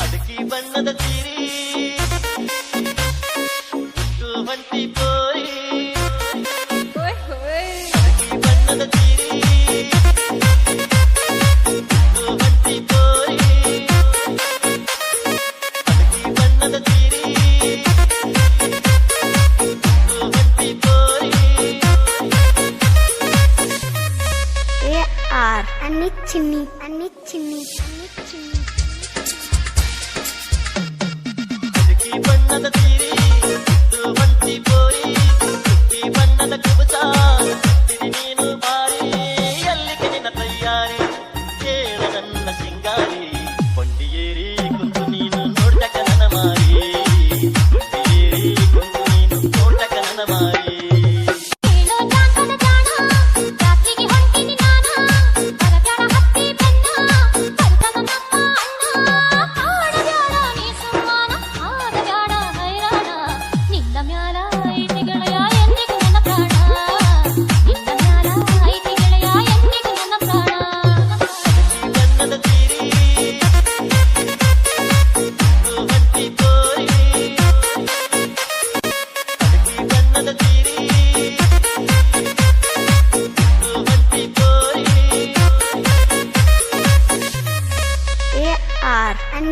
ಅದಕ್ಕೆ ಬಣ್ಣದ ತೀರಿ ಬಂತಿ ಬಣ್ಣದ ತೀರಿ స్టార్ అన్ని చిన్ని అన్ని చిన్ని అన్ని చిన్ని ಬಣ್ಣದ ತೀರಿ ಸುವಂತಿ ಪೋರಿ ಸುತ್ತಿ ಬಣ್ಣದ ಕುಬುತ ನೀನು ಬಾರಿ ಅಲ್ಲಿಗೆ ನಿನ್ನ ತಯಾರಿ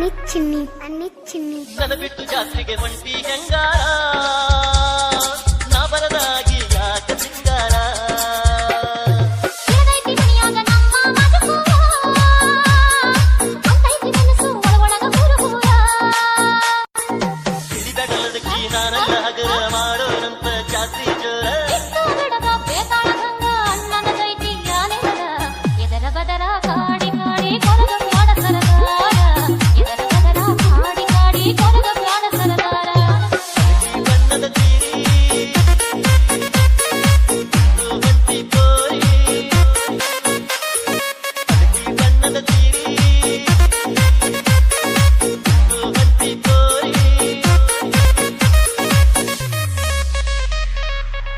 ಅನ್ನಿಚ್ಚಿನ್ನಿ ಅನ್ನಿಚ್ಚಿನ್ನಿ ನನಬಿಟ್ಟು ಜಾತ್ರೆಗೆ ಒಂಟಿ ಹೆಂಗಾರ ನಾ ಬರದಾಗಿ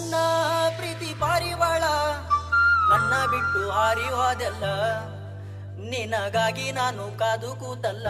ನನ್ನ ಪ್ರೀತಿ ಪಾರಿವಾಳ ನನ್ನ ಬಿಟ್ಟು ಹಾರಿ ಹೋದೆಲ್ಲ ನಿನಗಾಗಿ ನಾನು ಕಾದು ಕೂತಲ್ಲ.